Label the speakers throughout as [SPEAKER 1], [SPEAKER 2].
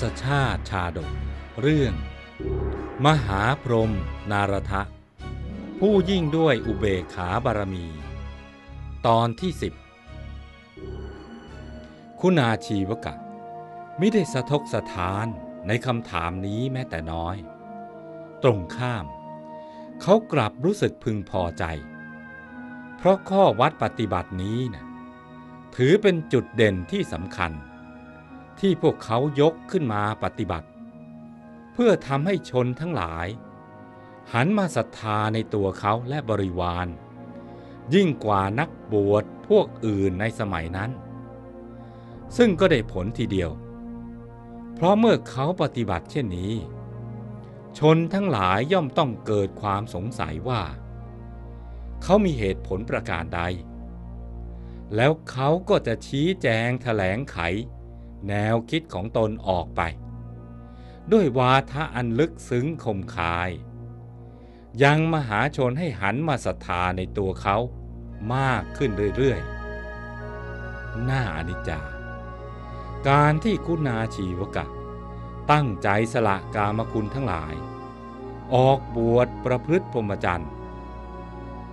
[SPEAKER 1] ศชาติชาดก เรื่อง มหาพรหมนารทะ ผู้ยิ่งด้วยอุเบกขาบารมี ตอนที่สิบคุณาชีวกะไม่ได้สะทกสะท้านในคำถามนี้แม้แต่น้อย ตรงข้าม เขากลับรู้สึกพึงพอใจ เพราะข้อวัดปฏิบัตินี้นะถือเป็นจุดเด่นที่สำคัญ ที่พวกเขายกขึ้นมาปฏิบัติ เพื่อทำให้ชนทั้งหลาย หันมาศรัทธาในตัวเขาและบริวาร ยิ่งกว่านักบวชพวกอื่นในสมัยนั้น ซึ่งก็ได้ผลทีเดียว เพราะเมื่อเขาปฏิบัติเช่นนี้ ชนทั้งหลายย่อมต้องเกิดความสงสัยว่า เขามีเหตุผลประการใด แล้วเขาก็จะชี้แจงแถลงไข แนวคิดของตนออกไป ด้วยวาทะอันลึกซึ้งคมคาย ยังมหาชนให้หันมาศรัทธาในตัวเขามากขึ้นเรื่อยๆน่าอนิจจาการที่คุณาชีวกะ ตั้งใจสละกามคุณทั้งหลาย ออกบวชประพฤติพรหมจรรย์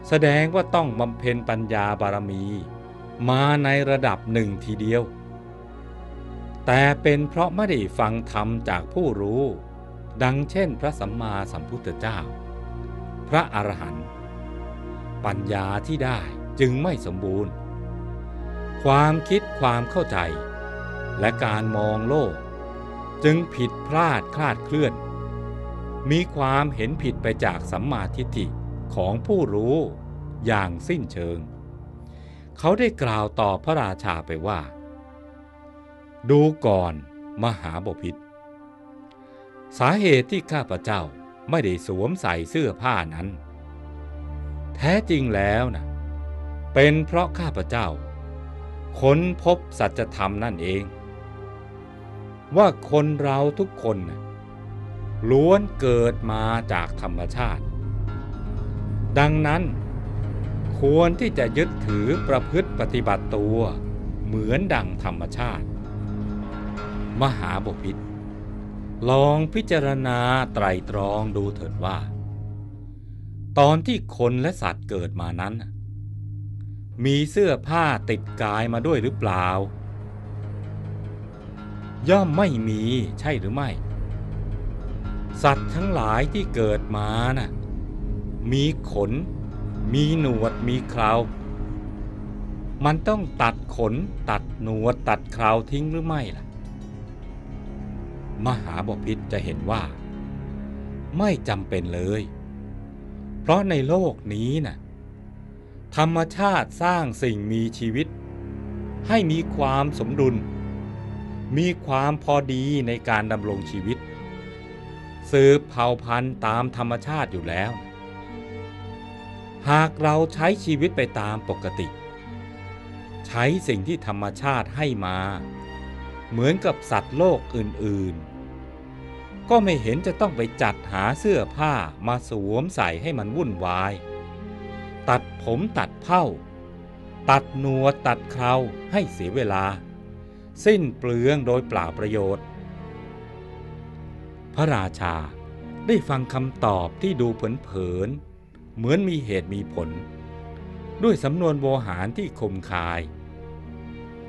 [SPEAKER 1] แสดงว่าต้องบำเพ็ญปัญญาบารมี มาในระดับหนึ่งทีเดียว แต่เป็นเพราะไม่ได้ฟังธรรมจากผู้รู้ ดังเช่นพระสัมมาสัมพุทธเจ้า พระอรหันต์ปัญญาที่ได้จึงไม่สมบูรณ์ ความคิดความเข้าใจ และการมองโลก จึงผิดพลาดคลาดเคลื่อน มีความเห็นผิดไปจากสัมมาทิฏฐิของผู้รู้อย่างสิ้นเชิง เขาได้กล่าวต่อพระราชาไปว่า ดูก่อนมหาบพิษสาเหตุที่ข้าพเจ้าไม่ได้สวมใส่เสื้อผ้านั้น แท้จริงแล้วนะเป็นเพราะข้าพเจ้า ค้นพบสัจธรรมนั่นเอง ว่าคนเราทุกคนนะล้วนเกิดมาจากธรรมชาติ ดังนั้น ควรที่จะยึดถือประพฤติปฏิบัติตัว เหมือนดังธรรมชาติ มหาบพิษลองพิจารณาไตรตรองดูเถิดว่า ตอนที่คนและสัตว์เกิดมานั้น มีเสื้อผ้าติดกายมาด้วยหรือเปล่า ย่อมไม่มีใช่หรือไม่ สัตว์ทั้งหลายที่เกิดมานะ่ะมีขน มีหนวดมีเครามันต้องตัดขนตัดหนวดตัดเคราทิ้งหรือไม่ล่ะ มหาบพิษจะเห็นว่า ไม่จำเป็นเลย เพราะในโลกนี้นะ่ะธรรมชาติสร้างสิ่งมีชีวิต ให้มีความสมดุล มีความพอดีในการดำรงชีวิต สืบเผ่าพันธุ์ตามธรรมชาติอยู่แล้ว หากเราใช้ชีวิตไปตามปกติ ใช้สิ่งที่ธรรมชาติให้มา เหมือนกับสัตว์โลกอื่นๆ ก็ไม่เห็นจะต้องไปจัดหาเสื้อผ้ามาสวมใส่ให้มันวุ่นวาย ตัดผมตัดเผ้า ตัดหนวดตัดเคราให้เสียเวลา สิ้นเปลืองโดยเปล่าประโยชน์ พระราชาได้ฟังคำตอบที่ดูเผินๆเหมือนมีเหตุมีผล ด้วยสำนวนโวหารที่คมคาย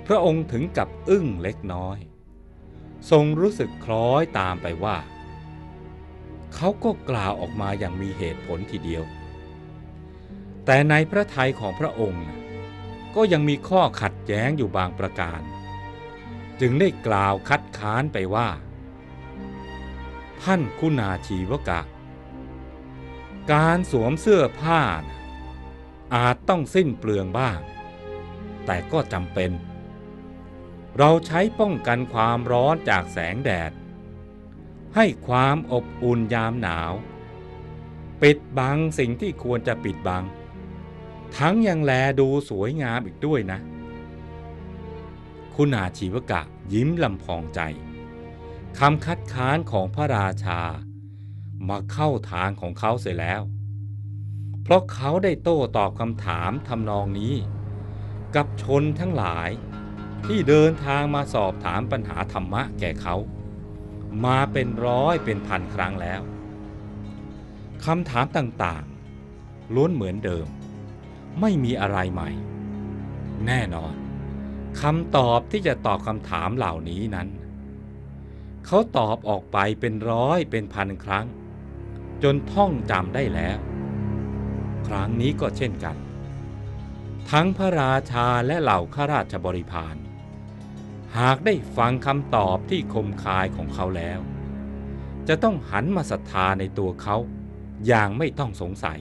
[SPEAKER 1] พระองค์ถึงกับอึ้งเล็กน้อย ทรงรู้สึกคล้อยตามไปว่า เขาก็กล่าวออกมาอย่างมีเหตุผลทีเดียว แต่ในพระทัยของพระองค์ก็ยังมีข้อขัดแย้งอยู่บางประการ จึงได้กล่าวคัดค้านไปว่า ท่านคุณาชีวกะ การสวมเสื้อผ้านะอาจต้องสิ้นเปลืองบ้าง แต่ก็จำเป็น เราใช้ป้องกันความร้อนจากแสงแดด ให้ความอบอุ่นยามหนาว ปิดบังสิ่งที่ควรจะปิดบัง ทั้งยังแลดูสวยงามอีกด้วยนะ คุณาชีวกะยิ้มลำพองใจคำคัดค้านของพระราชา มาเข้าทางของเขาเสียแล้ว เพราะเขาได้โต้ตอบคำถามทำนองนี้ กับชนทั้งหลาย ที่เดินทางมาสอบถามปัญหาธรรมะแก่เขา มาเป็นร้อยเป็นพันครั้งแล้วคำถามต่างๆ ล้วนเหมือนเดิม ไม่มีอะไรใหม่ แน่นอนคำตอบที่จะตอบคำถามเหล่านี้นั้น เขาตอบออกไปเป็นร้อยเป็นพันครั้ง จนท่องจำได้แล้ว ครั้งนี้ก็เช่นกัน ทั้งพระราชาและเหล่าข้าราชบริพาร หากได้ฟังคำตอบที่คมคายของเขาแล้ว จะต้องหันมาศรัทธาในตัวเขาอย่างไม่ต้องสงสัย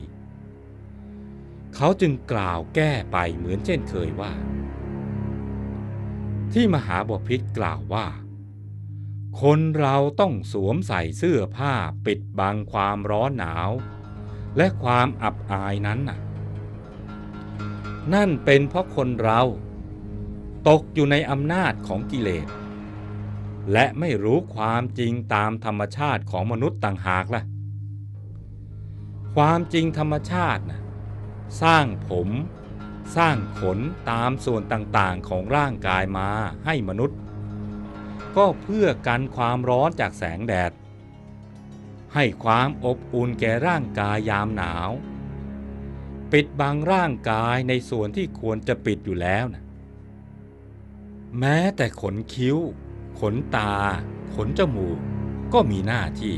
[SPEAKER 1] เขาจึงกล่าวแก้ไปเหมือนเช่นเคยว่า ที่มหาบพิษกล่าวว่า คนเราต้องสวมใส่เสื้อผ้าปิดบังความร้อนหนาว และความอับอายนั้นน่ะ นั่นเป็นเพราะคนเรา ตกอยู่ในอำนาจของกิเลส และไม่รู้ความจริงตามธรรมชาติของมนุษย์ต่างหากล่ะ ความจริงธรรมชาตินะสร้างผมสร้างขนตามส่วนต่างๆของร่างกายมาให้มนุษย์ ก็เพื่อกันความร้อนจากแสงแดด ให้ความอบอุ่นแก่ร่างกายยามหนาว ปิดบังร่างกายในส่วนที่ควรจะปิดอยู่แล้วนะ แม้แต่ขนคิ้ว ขนตา ขนจมูก ก็มีหน้าที่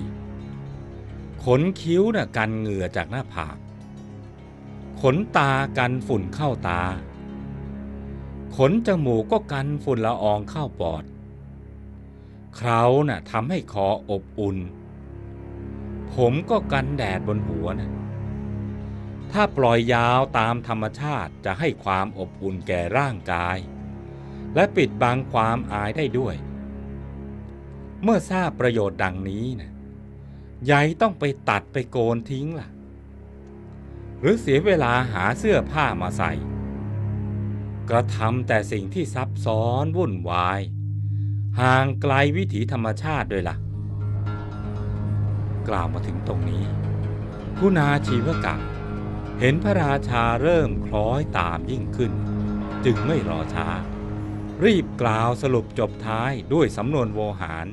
[SPEAKER 1] ขนคิ้วน่ะกันเหงื่อจากหน้าผาก ขนตากันฝุ่นเข้าตา ขนจมูกก็กันฝุ่นละอองเข้าปอดเขาน่ะทำให้คออบอุ่น ผมก็กันแดดบนหัวนะถ้าปล่อยยาวตามธรรมชาติจะให้ความอบอุ่นแก่ร่างกาย และปิดบังความอายได้ด้วย เมื่อทราบประโยชน์ดังนี้นะยายต้องไปตัดไปโกนทิ้งล่ะ หรือเสียเวลาหาเสื้อผ้ามาใส่ กระทำแต่สิ่งที่ซับซ้อนวุ่นวาย ห่างไกลวิถีธรรมชาติด้วยล่ะ กล่าวมาถึงตรงนี้ คุณาชีวกะเห็นพระราชาเริ่มคล้อยตามยิ่งขึ้น จึงไม่รอช้า รีบกล่าวสรุปจบท้ายด้วยสำนวนโวหาร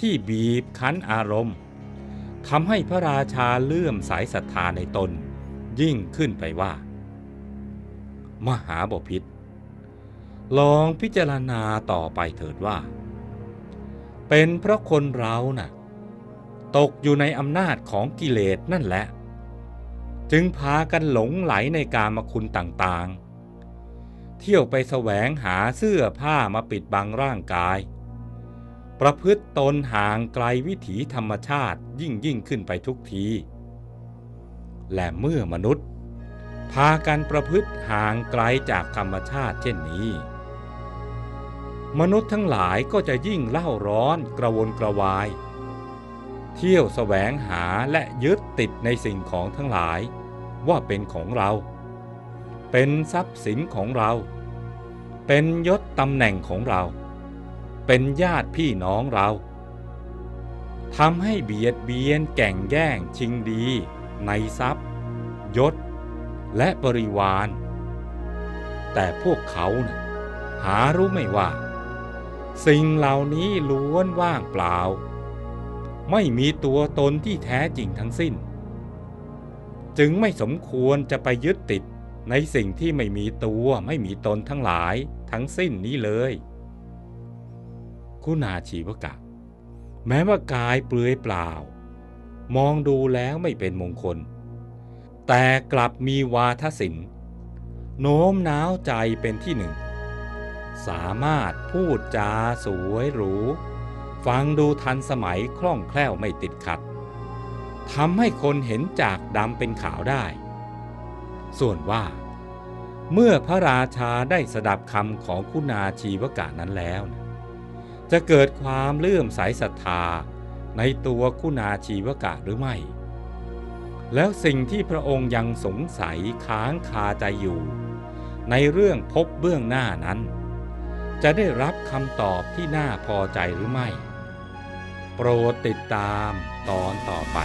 [SPEAKER 1] ที่บีบคั้นอารมณ์ทำให้พระราชาเลื่อมสายศรัทธาในตน ยิ่งขึ้นไปว่า มหาบพิษลองพิจารณาต่อไปเถิดว่า เป็นเพราะคนเรานะ่ะ ตกอยู่ในอำนาจของกิเลสนั่นแหละ จึงพากันหลงไหลในกามคุณต่างๆ เที่ยวไปแสวงหาเสื้อผ้ามาปิดบังร่างกาย ประพฤติตนห่างไกลวิถีธรรมชาติยิ่งยิ่งขึ้นไปทุกที และเมื่อมนุษย์ พากันประพฤติห่างไกลจากธรรมชาติเช่นนี้ มนุษย์ทั้งหลายก็จะยิ่งเล่าร้อนกระวนกระวาย เที่ยวแสวงหาและยึดติดในสิ่งของทั้งหลายว่าเป็นของเรา เป็นทรัพย์สินของเรา เป็นยศตำแหน่งของเรา เป็นญาติพี่น้องเราทำให้เบียดเบียนแก่งแย่งชิงดี ในทรัพย์ ยศ และบริวาร แต่พวกเขานะ่ะหารู้ไม่ว่า สิ่งเหล่านี้ล้วนว่างเปล่า ไม่มีตัวตนที่แท้จริงทั้งสิ้น จึงไม่สมควรจะไปยึดติด ในสิ่งที่ไม่มีตัวไม่มีตนทั้งหลาย ทั้งสิ้นนี้เลย คุณาชีวกะ แม้ว่ากายเปลือยเปล่า มองดูแล้วไม่เป็นมงคล แต่กลับมีวาทศิลป์โน้มน้าวใจเป็นที่หนึ่ง สามารถพูดจาสวยหรู ฟังดูทันสมัยคล่องแคล่วไม่ติดขัดทำให้คนเห็นจากดำเป็นขาวได้ ส่วนว่า เมื่อพระราชาได้สดับคำของคุณาชีวกะนั้นแล้วจะเกิดความเลื่อมใสศรัทธาในตัวคุณาชีวกะหรือไม่ แล้วสิ่งที่พระองค์ยังสงสัยค้างคาใจอยู่ ในเรื่องพบเบื้องหน้านั้น จะได้รับคำตอบที่น่าพอใจหรือไม่ โปรดติดตามตอนต่อไป